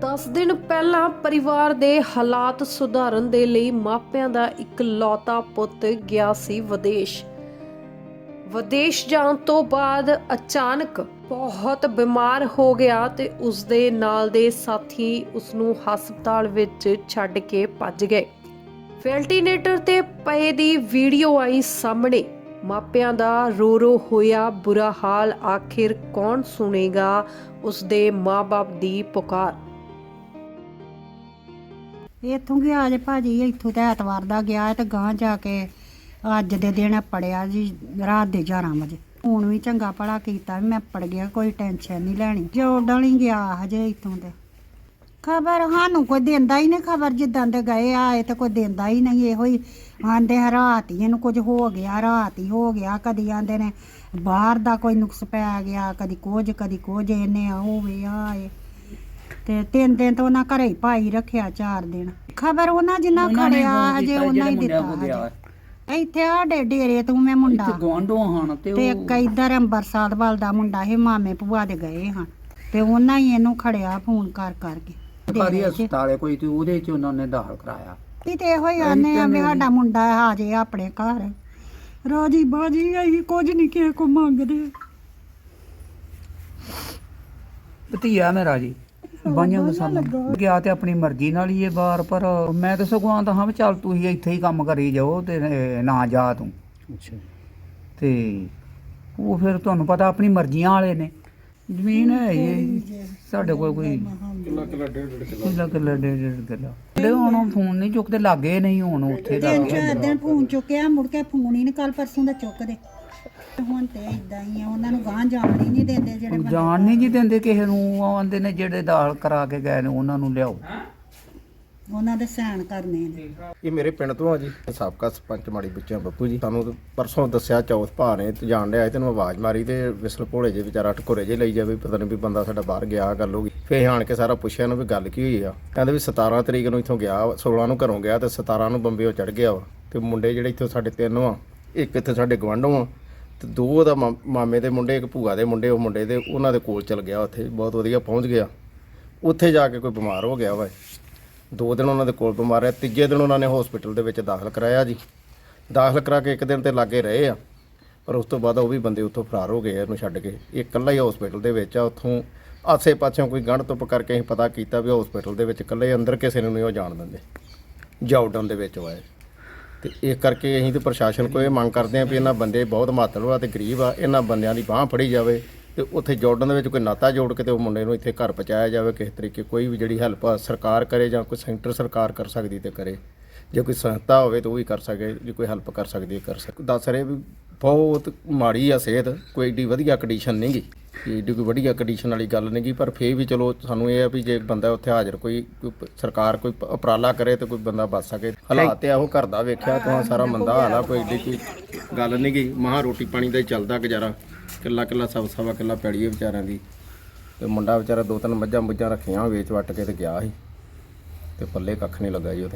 10 ਦਿਨ ਪਹਿਲਾਂ ਪਰਿਵਾਰ ਦੇ ਹਾਲਾਤ ਸੁਧਾਰਨ ਦੇ ਲਈ ਮਾਪਿਆਂ ਦਾ ਇੱਕ ਲੌਤਾ ਪੁੱਤ ਗਿਆ ਸੀ ਵਿਦੇਸ਼। ਵਿਦੇਸ਼ ਜਾਣ ਤੋਂ ਬਾਅਦ ਅਚਾਨਕ ਬਹੁਤ ਬਿਮਾਰ ਹੋ ਗਿਆ ਤੇ ਉਸ ਦੇ ਨਾਲ ਦੇ ਸਾਥੀ ਉਸ ਨੂੰ ਹਸਪਤਾਲ ਵਿੱਚ ਛੱਡ ਕੇ ਭੱਜ ਗਏ। ਵੈਂਟੀਲੇਟਰ ਤੇ ਪਏ ਦੀ ਵੀਡੀਓ ਆਈ ਸਾਹਮਣੇ। ਮਾਪਿਆਂ ਦਾ ਰੋ ਰੋ ਹੋਇਆ ਬੁਰਾ ਹਾਲ। ਆਖਿਰ ਕੌਣ ਸੁਣੇਗਾ ਉਸ ਦੇ ਮਾਪੇ ਦੀ ਪੁਕਾਰ? ਇੱਥੋਂ ਗਿਆ ਜੇ ਭਾਜੀ, ਇੱਥੋਂ ਤੇ ਐਤਵਾਰ ਦਾ ਗਿਆ ਤੇ ਗਾਂ ਜਾ ਕੇ ਅੱਜ ਦੇ ਦਿਨ ਪੜਿਆ ਜੀ, ਰਾਤ ਦੇ 11 ਵਜੇ। ਹੁਣ ਵੀ ਚੰਗਾ ਭਲਾ ਕੀਤਾ ਵੀ ਮੈਂ ਪੜ ਗਿਆ, ਕੋਈ ਟੈਨਸ਼ਨ ਨਹੀਂ ਲੈਣੀ। ਜੋੜਨ ਹੀ ਗਿਆ ਹਜੇ ਇੱਥੋਂ ਤੇ। ਖਬਰ ਸਾਨੂੰ ਕੋਈ ਦਿੰਦਾ ਹੀ ਨਹੀਂ ਖਬਰ, ਜਿੱਦਾਂ ਦੇ ਗਏ ਆਏ ਤੇ ਕੋਈ ਦਿੰਦਾ ਹੀ ਨਹੀਂ, ਇਹੋ ਹੀ ਆਂਦੇ ਆ, ਰਾਤ ਹੀ ਇਹਨੂੰ ਕੁਝ ਹੋ ਗਿਆ, ਰਾਤ ਹੀ ਹੋ ਗਿਆ, ਕਦੀ ਆਂਦੇ ਨੇ ਬਾਹਰ ਦਾ ਕੋਈ ਨੁਕਸ ਪੈ ਗਿਆ, ਕਦੀ ਕੁਝ ਕਦੀ ਕੁਝ, ਇਹਨੇ ਹੋਵੇ ਆਏ ਤੇ ਤਿੰਨ ਦਿਨ ਤੋਂ ਉਹਨਾਂ ਘਰੇ ਹੀ ਭਾਈ ਰੱਖਿਆ ਚਾਰ ਦਿਨ। ਖਬਰ ਉਹਨਾਂ ਜਿੰਨਾ ਖੜਿਆ ਹਜੇ ਉਹਨਾਂ ਹੀ ਦਿੱਤਾ। ਇੱਥੇ ਸਾਡੇ ਡੇਰੇ ਤੋਂ ਮੈਂ ਮੁੰਡਾ। ਗਵਾਂਢੋਂ ਹਨ ਤੇ ਤੇ ਉਹ ਇੱਕ ਇੱਧਰ ਅੰਬਰਸਾਦ ਵੱਲ ਦਾ ਮੁੰਡਾ ਇਹ ਮਾਮੇ ਭੂਆ ਦੇ ਗਏ ਹਨ। ਤੇ ਉਹਨਾਂ ਹੀ ਇਹਨੂੰ ਖੜਿਆ ਫੋਨ ਕਰ ਕਰਕੇ। ਸਰਕਾਰੀ ਡੇਰੇ 'ਚ। ਹਸਪਤਾਲ ਹੈ ਕੋਈ ਤੇ ਉਹਦੇ ਚ ਉਹਨਾਂ ਨੇ ਦਾਖਲ ਕਰਾਇਆ। ਤੇ ਇਹੋ ਹੀ ਆਨੇ ਆ ਵੀ ਸਾਡਾ ਮੁੰਡਾ ਆ ਜੇ ਆਪਣੇ ਘਰ। ਰਾਜੀ ਬਾਜੀ ਅਸੀਂ ਕੁਝ ਨਹੀਂ ਕਿਸੇ ਕੋ ਮੰਗਦੇ। ਭਤੀਆ ਮੇਰਾ ਜੀ ਬਾਈਆਂ ਦਾ ਸਾਨੂੰ ਗਿਆ ਤੇ ਆਪਣੀ ਮਰਜ਼ੀ ਨਾਲ ਹੀ ਇਹ ਬਾਹਰ ਪਰ ਮੈਂ ਤਾਂ ਸਗੋਂ ਆਂਦਾ ਹਾਂ ਵੀ ਚੱਲ ਤੁਸੀਂ ਇੱਥੇ ਹੀ ਕੰਮ ਕਰੀ ਜਾਓ ਤੇ ਨਾ ਜਾ ਤੂੰ। ਅੱਛਾ। ਤੇ ਉਹ ਫਿਰ ਤੁਹਾਨੂੰ ਪਤਾ ਆਪਣੀ ਮਰਜ਼ੀਆਂ ਵਾਲੇ ਨੇ। ਜ਼ਮੀਨ ਹੈ ਇਹ। ਸਾਡੇ ਕੋਲ ਕੋਈ ਕਿੱਲਾ? ਕਿੱਲਾ ਡੇਢ ਡੇਢ ਕਿੱਲਾ। ਤੇ ਹੁਣ ਉਹ ਫੋਨ ਨਹੀਂ ਚੁੱਕਦੇ ਲੱਗੇ ਨਹੀਂ ਹੁਣ ਉੱਥੇ ਦਾ ਤਿੰਨ ਚਾਰ ਦਿਨ ਫੋਨ ਚੁੱਕਿਆ ਮੁੜ ਕੇ ਫੋਨ ਹੀ ਨਹੀਂ ਕੱਲ ਪਰਸੋਂ ਦਾ ਚੁੱਕਦੇ। ਹੁਣ ਤੇ ਇਦਾਂ ਹੀ ਆ ਉਹਨਾਂ ਨੂੰ ਗਾਂ ਜਾਣ ਹੀ ਨਹੀਂ ਦਿੰਦੇ ਜਿਹੜੇ ਬੰਦੇ ਜਾਣ ਨਹੀਂ ਜੀ ਦਿੰਦੇ ਕਿਸੇ ਨੂੰ ਉਹ ਆਂਦੇ ਨੇ ਜਿਹੜੇ ਦਾਲ ਕਰਾ ਕੇ ਗਏ ਨੇ ਉਹਨਾਂ ਨੂੰ ਲਿਆਓ। ਉਹਨਾਂ ਦੇ ਸਹਿਣ ਕਰਨੇ ਨੇ। ਇਹ ਮੇਰੇ ਪਿੰਡ ਤੋਂ ਆ ਜੀ। ਸਾਬਕਾ ਸਰਪੰਚ ਮਾੜੀ ਬੁੱਚਿਆ ਬੱਪੂ ਜੀ ਸਾਨੂੰ ਤਾਂ ਪਰਸੋਂ ਦੱਸਿਆ ਚੌਥ ਭਾ ਨੇ ਤੇ ਜਾਣ ਡਿਆ ਸੀ, ਤੈਨੂੰ ਆਵਾਜ਼ ਮਾਰੀ ਤੇ ਵਿਸਲ ਭੋਲੇ ਜੇ ਵਿਚਾਰਾ ਟਕੋਰੇ ਜੇ ਲਈ ਜਾਵੇ ਪਤਾ ਨਹੀਂ ਵੀ ਬੰਦਾ ਸਾਡਾ ਬਾਹਰ ਗਿਆ ਗੱਲ ਹੋ ਗਈ। ਫੇਰ ਆਣ ਕੇ ਸਾਰਾ ਪੁੱਛਿਆ ਨੂੰ ਵੀ ਗੱਲ ਕੀ ਹੋਈ ਆ? ਕਹਿੰਦੇ ਵੀ 17 ਤਰੀਕ ਨੂੰ ਇੱਥੋਂ ਗਿਆ ਵਾ, 16 ਨੂੰ ਘਰੋਂ ਗਿਆ ਤੇ 17 ਨੂੰ ਬੰਬੇੋਂ ਚੜ ਗਿਆ ਵਾ। ਤੇ ਮੁੰਡੇ ਜਿਹੜੇ ਇੱਥੋਂ ਸਾਡੇ ਤਿੰਨ ਵਾ ਇੱਕ ਇੱਥੇ ਸਾਡੇ ਗਵਾਂਢੋਂ ਆ ਤੇ ਦੋ ਉਹਦਾ ਮਾ- ਮਾਮੇ ਦੇ ਮੁੰਡੇ, ਇੱਕ ਭੂਆ ਦੇ ਮੁੰਡੇ, ਉਹ ਮੁੰਡੇ ਦੇ, ਉਹਨਾਂ ਦੇ ਕੋਲ ਚਲ ਗਿਆ ਉੱਥੇ, ਬਹੁਤ ਵਧੀਆ ਪਹੁੰਚ ਗਿਆ। ਉੱਥੇ ਜਾ ਕੇ ਕੋਈ ਬਿਮਾਰ ਹੋ ਗਿਆ ਵਾ। ਦੋ ਦਿਨ ਉਹਨਾਂ ਦੇ ਕੋਲ ਬਿਮਾਰ ਰਿਹਾ, ਤੀਜੇ ਦਿਨ ਉਹਨਾਂ ਨੇ ਹਸਪੀਟਲ ਦੇ ਵਿੱਚ ਦਾਖਲ ਕਰਾਇਆ ਜੀ। ਦਾਖਲ ਕਰਾ ਕੇ ਇੱਕ ਦਿਨ ਤੇ ਲਾਗੇ ਰਹੇ ਆ, ਪਰ ਉਸ ਤੋਂ ਬਾਅਦ ਉਹ ਵੀ ਬੰਦੇ ਉੱਥੋਂ ਫਰਾਰ ਹੋ ਗਏ ਆ ਇਹਨੂੰ ਛੱਡ ਕੇ। ਇਹ ਇਕੱਲਾ ਹੀ ਹਸਪੀਟਲ ਦੇ ਵਿੱਚ ਆ, ਉੱਥੋਂ ਆਸੇ ਪਾਸਿਓਂ ਕੋਈ ਗੰਢ ਧੁੱਪ ਕਰਕੇ ਅਸੀਂ ਪਤਾ ਕੀਤਾ ਵੀ ਹਸਪੀਟਲ ਦੇ ਵਿੱਚ ਇਕੱਲੇ ਅੰਦਰ ਕਿਸੇ ਨੂੰ ਨਹੀਂ ਉਹ ਜਾਣ ਦਿੰਦੇ। ਜਾਉਡਨ ਦੇ ਵਿੱਚ ਉਹ ਵਾਏ ਤੇ ਇਸ ਕਰਕੇ ਅਸੀਂ ਤੇ ਪ੍ਰਸ਼ਾਸਨ ਕੋਲ ਇਹ ਮੰਗ ਕਰਦੇ ਹਾਂ ਵੀ ਇਹਨਾਂ ਬੰਦੇ ਬਹੁਤ ਮਾਤੜ ਆ ਤੇ ਗਰੀਬ ਆ, ਇਹਨਾਂ ਬੰਦਿਆਂ ਦੀ ਬਾਹ ਫੜੀ ਜਾਵੇ ਤੇ ਉੱਥੇ ਜੋੜਨ ਦੇ ਵਿੱਚ ਕੋਈ ਨਾਤਾ ਜੋੜ ਕੇ ਤੇ ਉਹ ਮੁੰਡੇ ਨੂੰ ਇੱਥੇ ਘਰ ਪਹੁੰਚਾਇਆ ਜਾਵੇ, ਕਿਸੇ ਤਰੀਕੇ ਕੋਈ ਵੀ ਜਿਹੜੀ ਹੈਲਪ ਸਰਕਾਰ ਕਰੇ ਜਾਂ ਕੋਈ ਸੈਂਟਰ ਸਰਕਾਰ ਕਰ ਸਕਦੀ ਤੇ ਕਰੇ। ਜੇ ਕੋਈ ਸੰਸਥਾ ਹੋਵੇ ਤਾਂ ਉਹ ਵੀ ਕਰ ਸਕੇ, ਜੇ ਕੋਈ ਹੈਲਪ ਕਰ ਸਕਦੀ ਹੈ ਕਰ ਸਕੇ ਦੱਸ ਰਹੇ ਵੀ ਬਹੁਤ ਮਾੜੀ ਆ ਸਿਹਤ, ਕੋਈ ਏਡੀ ਵਧੀਆ ਕੰਡੀਸ਼ਨ ਨਹੀਂਗੀ ਏਡੀ ਕੋਈ ਵਧੀਆ ਕੰਡੀਸ਼ਨ ਵਾਲੀ ਗੱਲ ਨਹੀਂ ਨਹੀਂਗੀ ਪਰ ਫੇਰ ਵੀ ਚਲੋ ਸਾਨੂੰ ਇਹ ਆ ਵੀ ਜੇ ਬੰਦਾ ਉੱਥੇ ਹਾਜ਼ਰ ਕੋਈ ਕੋਈ ਪ- ਸਰਕਾਰ ਕੋਈ ਪ- ਉਪਰਾਲਾ ਕਰੇ ਤੇ ਕੋਈ ਬੰਦਾ ਬਚ ਸਕੇ। ਹਾਲਾਤ ਤੇ ਇਹੋ ਘਰ ਦਾ ਵੇਖਿਆ, ਤਾਂ ਸਾਰਾ ਮੰਦਾ ਹਾਲ ਆ, ਕੋਈ ਏਡੀ ਕੋਈ ਗੱਲ ਨਹੀਂ ਗੀ ਮਹਾ ਰੋਟੀ ਪਾਣੀ ਦਾ ਹੀ ਚੱਲਦਾ ਗੁਜ਼ਾਰਾ, ਕਿੱਲਾ ਕਿੱਲਾ ਸਵਾ ਸਵਾ ਕਿੱਲਾ ਪੈੜੀ ਹੈ ਵਿਚਾਰਿਆਂ ਦੀ। ਤੇ ਮੁੰਡਾ ਵਿਚਾਰਾ ਦੋ ਤਿੰਨ ਮੱਝਾਂ ਮੁੱਝਾਂ ਰੱਖੀਆਂ, ਵੇਚ ਵੱਟ ਕੇ ਤੇ ਗਿਆ ਸੀ। ਤੇ ਪੱਲੇ ਕੱਖ ਨਹੀਂ ਲੱਗਾ ਜੀ ਉਹਦੇ